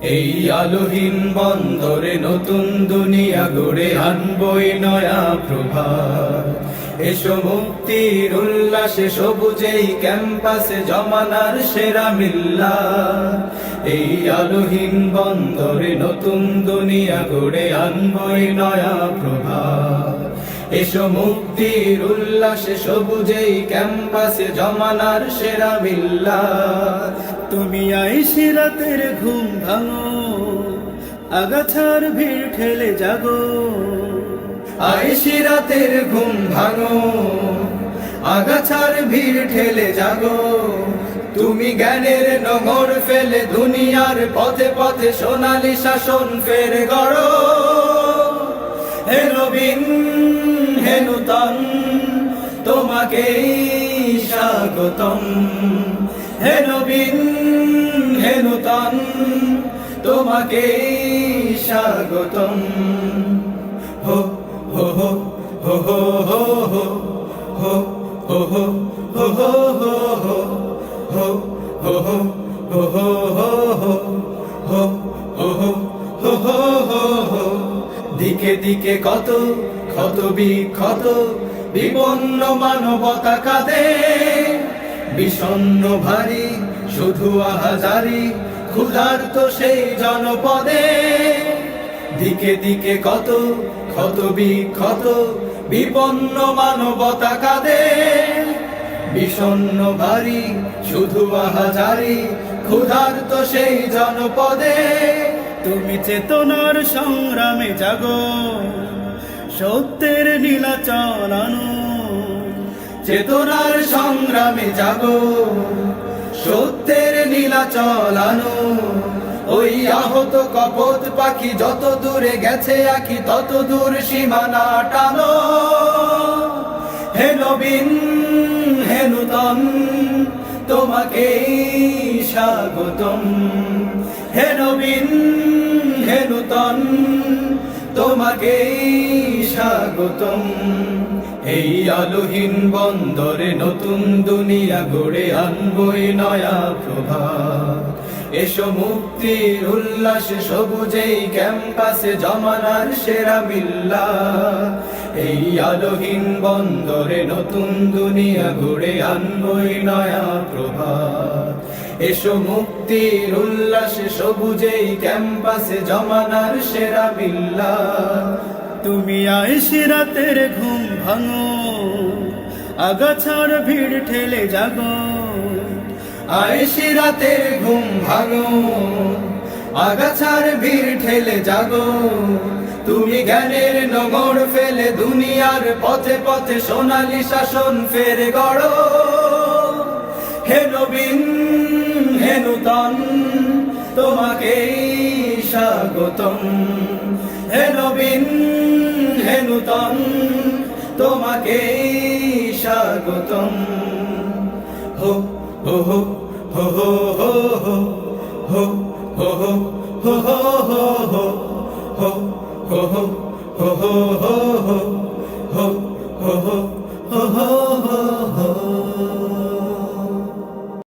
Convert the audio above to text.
এই আলোহীন বন্দরে নতুন দুনিয়া গড়ে আনবই নয়া প্রভাত। এসো মুক্তির উল্লাসে সবুজেই ক্যাম্পাসে জমানার সেরা মিল্লা। এই আলোহীন বন্দরে নতুন দুনিয়া গড়ে আনবই নয়া প্রভা। এসো মুক্তির উল্লাসে সবুজেই ক্যাম্পাসে জমানার সেরা মিল্লা। তুমি আইসি রাতের ঘুম ভাঙো, আগাছার ভিড় ঠেলে জাগো। আইসি রাতের ঘুম ভাঙো আগাছার ভিড় ঠেলে যাগো তুমি জ্ঞানের নগর ফেলে দুনিয়ার পথে পথে সোনালি শাসন ফের গড়। হেনবিন হেনুতন তোমাকে স্বাগতম। হেনবিন হেনুতন তোমাকে স্বাগতম। হো হো হো হো হো হো হো হো। হো হো হো হো হো হো হো হো হো হো হো হো হো হো হো হো হো হো হো দিকে দিকে কত ক্ষত বিক্ষত বিপন্ন মানবতা কাঁদে বিষণ্ণ ভারী শুধু আহাজারি ক্ষুধার্ত সেই জনপদে দিকে দিকে কত ক্ষত বিক্ষত বিপন্ন মানবতা কাঁদে। বিষণ্ণ ভারী, শুধু আহাজারি, ক্ষুধার্ত সেই জনপদে। তুমি চেতনার সংগ্রামে জাগো, সত্যের নীলা চালানো চেতনার সংগ্রামে জাগো, সত্যের নীলা চলানো ওই আহত কপত পাখি যত দূরে গেছে আখি তত দূর সীমানা টানো। হেনবিন হেনুতন তোমাকে স্বাগতম। হে নবীন তোমাকে স্বাগতম। এই আলোহীন বন্দরে নতুন দুনিয়া গড়ে আনবই নয়া প্রভাত। এসো মুক্তির উল্লাসে, সবুজেই ক্যাম্পাসে জমানার সেরা মিল্লা এই আলোহীন বন্দরে নতুন দুনিয়া গড়ে আনবই নয়া প্রভাত। এসো মুক্তির উল্লাসে সবুজেই ক্যাম্পাসে জমানার সেরা মিল্লা তুমি আইসি রাতের ঘুম ভাঙো, আগাছার ভিড় ঠেলে জাগো। আয়েশি রাতের ঘুম ভাঙো, আগাছার ভিড় ঠেলে জাগো। তুমি জ্ঞানের নগর ফেলে দুনিয়ার পথে পথে সোনালি শাসন ফের গড়ো। হে নবীন নূতন তোমাকে স্বাগতম হে নবীন হে নূতন তোমাকে স্বাগতম হো হো হো হো হো হো হো হো হো হো হো হো হো হো হো হো হো হো